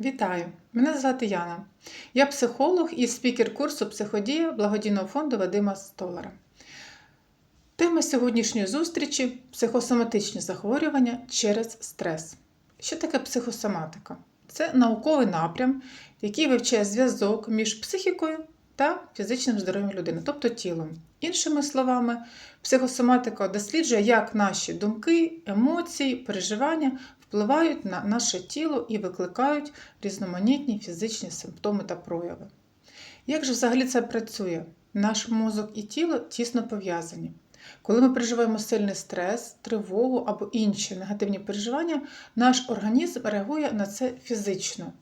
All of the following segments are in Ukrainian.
Вітаю! Мене звати Яна. Я психолог і спікер курсу Психодія благодійного фонду Вадима Столара. Тема сьогоднішньої зустрічі психосоматичні захворювання через стрес. Що таке психосоматика? Це науковий напрям, який вивчає зв'язок між психікою та фізичним здоров'ям людини, тобто тілом. Іншими словами, психосоматика досліджує, як наші думки, емоції, переживання впливають на наше тіло і викликають різноманітні фізичні симптоми та прояви. Як же взагалі це працює? Наш мозок і тіло тісно пов'язані. Коли ми переживаємо сильний стрес, тривогу або інші негативні переживання, наш організм реагує на це фізично.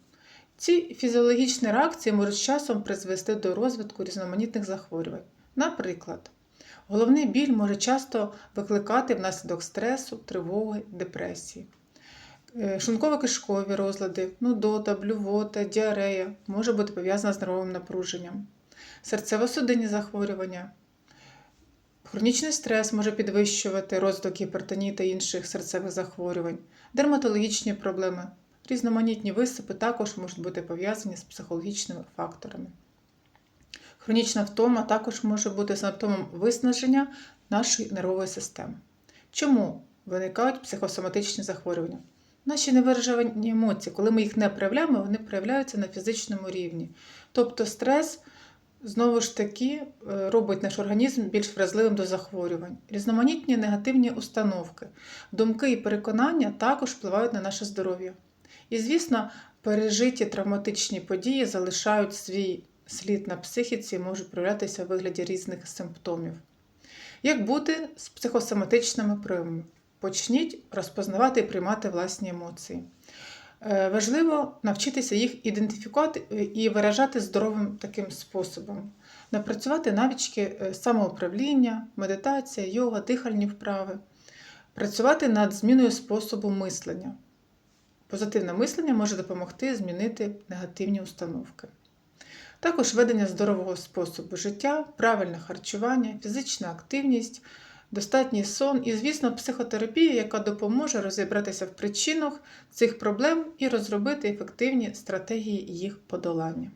Ці фізіологічні реакції можуть з часом призвести до розвитку різноманітних захворювань. Наприклад, головний біль може часто викликати внаслідок стресу, тривоги, депресії. Е, шлунково-кишкові розлади, нудота, блювота, діарея може бути пов'язана з нервовим напруженням, серцево-судинні захворювання. Хронічний стрес може підвищувати розвиток гіпертонії та інших серцевих захворювань, дерматологічні проблеми, різноманітні висипи також можуть бути пов'язані з психологічними факторами. Хронічна втома також може бути симптомом виснаження нашої нервової системи. Чому виникають психосоматичні захворювання? Наші невиражені емоції, коли ми їх не проявляємо, вони проявляються на фізичному рівні. Тобто стрес, знову ж таки, е, робить наш організм більш вразливим до захворювань. Різноманітні негативні установки, думки і переконання також впливають на наше здоров'я. І, звісно, пережиті травматичні події залишають свій слід на психіці і можуть проявлятися у вигляді різних симптомів. Як бути з психосоматичними проявами? Почніть розпознавати і приймати власні емоції. Е, важливо навчитися їх ідентифікувати е, і виражати здоровим таким способом, напрацювати навички е, самоуправління, медитація, йога, дихальні вправи, працювати над зміною способу мислення. Позитивне мислення може допомогти змінити негативні установки. Також ведення здорового способу життя, правильне харчування, фізична активність достатній сон і, звісно, психотерапія, яка допоможе розібратися в причинах цих проблем і розробити ефективні стратегії їх подолання.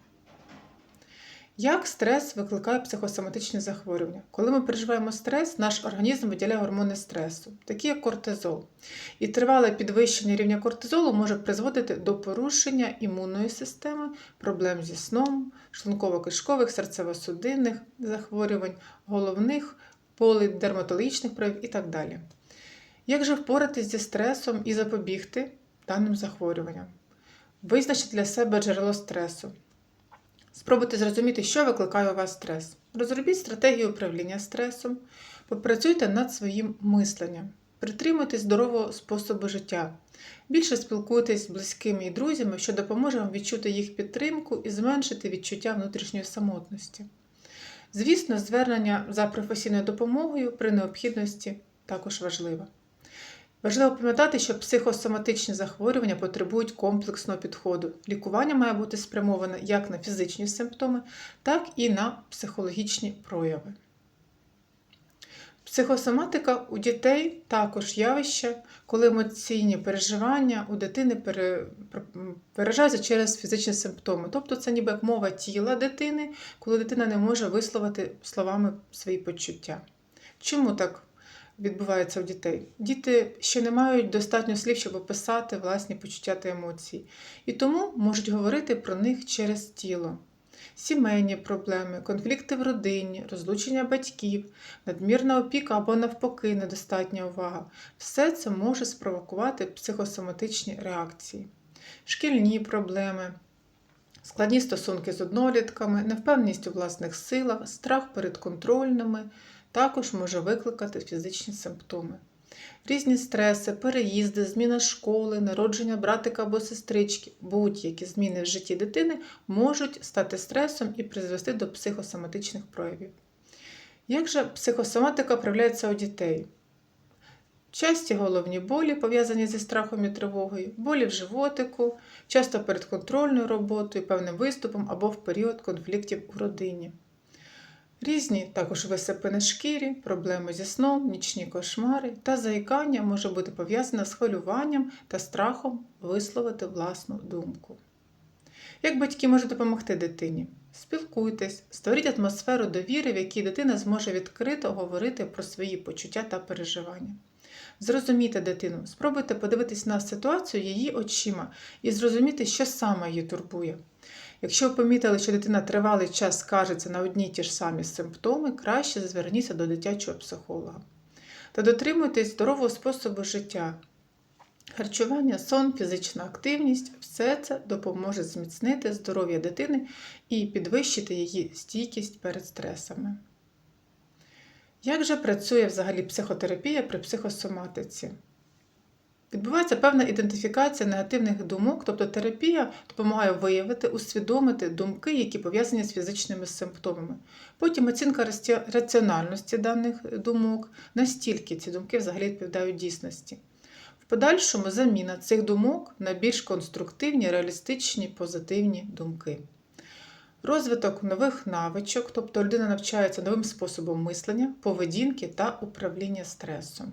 Як стрес викликає психосоматичні захворювання? Коли ми переживаємо стрес, наш організм виділяє гормони стресу, такі як кортизол. І тривале підвищення рівня кортизолу може призводити до порушення імунної системи, проблем зі сном, шлунково-кишкових, серцево-судинних захворювань, головних полідерматологічних проявів і так далі. Як же впоратись зі стресом і запобігти даним захворюванням? Визначте для себе джерело стресу. Спробуйте зрозуміти, що викликає у вас стрес. Розробіть стратегію управління стресом, попрацюйте над своїм мисленням, притримуйтесь здорового способу життя. Більше спілкуйтесь з близькими і друзями, що допоможе вам відчути їх підтримку і зменшити відчуття внутрішньої самотності. Звісно, звернення за професійною допомогою при необхідності також важливе. Важливо пам'ятати, що психосоматичні захворювання потребують комплексного підходу. Лікування має бути спрямоване як на фізичні симптоми, так і на психологічні прояви. Психосоматика у дітей також явище, коли емоційні переживання у дитини виражаються через фізичні симптоми. Тобто це ніби як мова тіла дитини, коли дитина не може висловити словами свої почуття. Чому так відбувається у дітей? Діти ще не мають достатньо слів, щоб описати власні почуття та емоції, і тому можуть говорити про них через тіло сімейні проблеми, конфлікти в родині, розлучення батьків, надмірна опіка або навпаки, недостатня увага все це може спровокувати психосоматичні реакції, шкільні проблеми. Складні стосунки з однолітками, невпевненість у власних силах, страх перед контрольними також може викликати фізичні симптоми. Різні стреси, переїзди, зміна школи, народження братика або сестрички, будь-які зміни в житті дитини можуть стати стресом і призвести до психосоматичних проявів. Як же психосоматика проявляється у дітей? Часті головні болі, пов'язані зі страхом і тривогою, болі в животику, часто перед контрольною роботою, певним виступом або в період конфліктів у родині. Різні також висипи на шкірі, проблеми зі сном, нічні кошмари та заїкання може бути пов'язане з хвилюванням та страхом висловити власну думку. Як батьки можуть допомогти дитині? Спілкуйтесь, створіть атмосферу довіри, в якій дитина зможе відкрито говорити про свої почуття та переживання. Зрозумійте дитину, спробуйте подивитись на ситуацію її очима і зрозуміти, що саме її турбує. Якщо ви помітили, що дитина тривалий час скаржиться на одні й ті ж самі симптоми, краще зверніться до дитячого психолога. Та дотримуйтесь здорового способу життя. Харчування, сон, фізична активність все це допоможе зміцнити здоров'я дитини і підвищити її стійкість перед стресами. Як же працює взагалі психотерапія при психосоматиці? Відбувається певна ідентифікація негативних думок, тобто терапія допомагає виявити, усвідомити думки, які пов'язані з фізичними симптомами. Потім оцінка раціональності даних думок, настільки ці думки взагалі відповідають дійсності. В подальшому заміна цих думок на більш конструктивні, реалістичні, позитивні думки. Розвиток нових навичок, тобто людина навчається новим способом мислення, поведінки та управління стресом.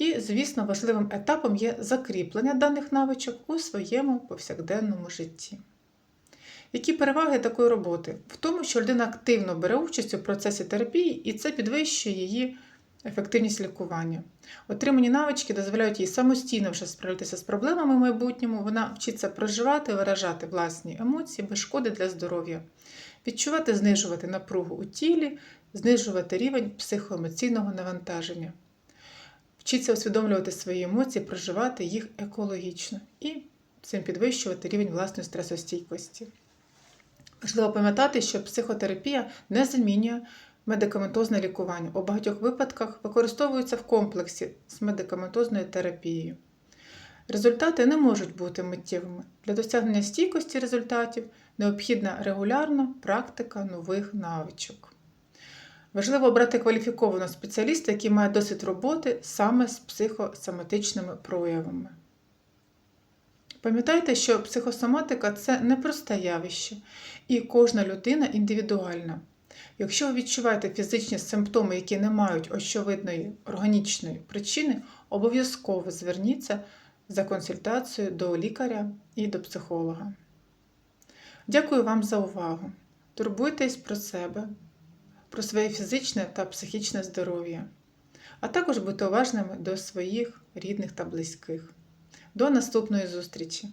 І, звісно, важливим етапом є закріплення даних навичок у своєму повсякденному житті. Які переваги такої роботи? В тому, що людина активно бере участь у процесі терапії, і це підвищує її ефективність лікування. Отримані навички дозволяють їй самостійно вже справитися з проблемами в майбутньому. Вона вчиться проживати, виражати власні емоції без шкоди для здоров'я, відчувати, знижувати напругу у тілі, знижувати рівень психоемоційного навантаження. Вчиться усвідомлювати свої емоції, проживати їх екологічно і цим підвищувати рівень власної стресостійкості. Важливо пам'ятати, що психотерапія не замінює медикаментозне лікування. У багатьох випадках використовується в комплексі з медикаментозною терапією. Результати не можуть бути миттєвими. Для досягнення стійкості результатів необхідна регулярна практика нових навичок. Важливо обрати кваліфікованого спеціаліста, який має досвід роботи саме з психосоматичними проявами. Пам'ятайте, що психосоматика це непросте явище, і кожна людина індивідуальна. Якщо ви відчуваєте фізичні симптоми, які не мають очевидної органічної причини, обов'язково зверніться за консультацією до лікаря і до психолога. Дякую вам за увагу. Турбуйтесь про себе, про своє фізичне та психічне здоров'я, а також бути уважними до своїх рідних та близьких. До наступної зустрічі!